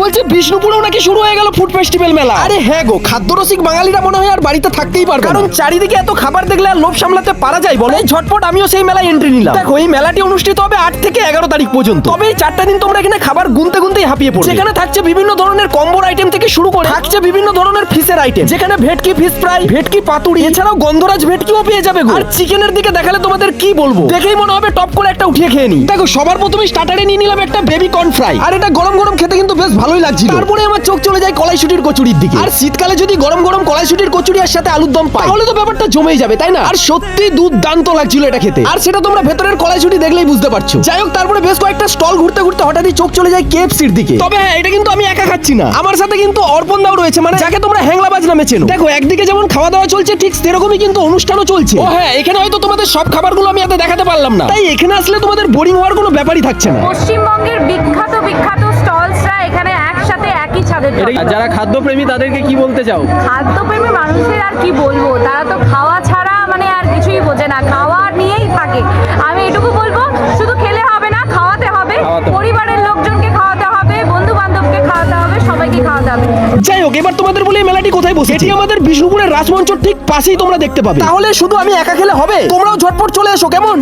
বলছি বিষ্ণুপুরেও নাকি শুরু হয়ে গেল ফুড ফেস্টিভ্যাল মেলা। আরে হ্যাঁ গো খাদ্যরসিক বাঙালিরা মনে হয় আর বাড়িতে থাকতেই পারবে কারণ চারিদিকে এত খাবার দেখলে আর লোভ সামলাতে পারা যায় বলে? ঝটপট আমিও সেই মেলায় এন্ট্রি নিলাম। দেখো এই মেলাটি অনুষ্ঠিত হবে আট থেকে এগারো তারিখ পর্যন্ত। তবে এই চারটা দিন তোমরা এখানে খাবার গুনতে গুনতেই হাঁপিয়ে পড়বে। যেখানে থাকছে বিভিন্ন ধরনের কম্বোর আইটেম থেকে শুরু করে থাকছে বিভিন্ন ধরনের ফিশের আইটেম যেখানে ভেটকি ফিশ ফ্রাই ভেটকি পাতুরি। এছাড়াও গন্ধরাজ ভেটকিও পেয়ে যাবে গো। আর চিকেনের দিকে দেখালে তোমাদের কি বলব? দেখেই মনে হবে টপ করে একটা উঠিয়ে খেয়ে নি। দেখো সবার প্রথমে স্টার্টারে নিয়ে নিলাম একটা বেবি কর্ন ফ্রাই আর এটা গরম গরম খেতে কিন্তু বেশ ভালোই লাগছিল। তারপরে আমার চোখ চলে যায় কলাইশুটির কচুরির দিকে। আর শীতকালে যদি গরম গরম কলাইশুটির কচুরি আর সাথে আলুর দম পাই তাহলে তো ব্যাপারটা জমেই যাবে তাই না? আর সত্যি দুর্দান্ত লাগছিল এটা খেতে। আর সেটা তোমরা ভেতরের কলাইশুটি দেখলেই বুঝতে পারছ। যাই হোক তারপরে বেশ কয়েকটা স্টল ঘুরতে ঘুরতে হঠাৎই চোখ চলে যায় কেএফসির দিকে। তবে হ্যাঁ এটা কিন্তু আমি একা খাচ্ছি না। আমার সাথে কিন্তু অর্পণ দাও রয়েছে মানে যাকে তোমরা হ্যাংলাবাজ নামে চেনো। দেখো একদিকে যেমন খাওয়া দাওয়া চলছে ঠিক সেরকমই কিন্তু অনুষ্ঠানও চলছে। ও হ্যাঁ এখানে হয়তো তোমাদের সব খাবারগুলো আমি এত দেখাতে পারলাম না। তাই এখানে আসলে তোমাদের বোরিং হওয়ার কোনো ব্যাপারই থাকছে না। পশ্চিমবঙ্গের বিখ্যাত বিখ্যাত যারা খাদ্যপ্রেমী তাদেরকে কি বলতে চাও? খাদ্যপ্রেমী মানুষের আর কি বলব? তারা তো খাওয়া ছাড়া মানে আর কিছুই বোঝে না। খাওয়া নিয়েই থাকে। আমি এটুকু বলব শুধু খেলে হবে না খাওয়াতে হবে। পরিবারের লোকজনকে খাওয়াতে হবে বন্ধু বান্ধবকে খাওয়াতে হবে সবাইকে খাওয়াতে হবে। যাই হোক এবার তোমাদের বলি মেলাটি কোথায় বসে এটি আমাদের বিষ্ণুপুরের রাজমঞ্চ ঠিক পাশেই তোমরা দেখতে পাবে। তাহলে শুধু আমি একা খেলে হবে? তোমরাও ঝটপট চলে এসো কেমন?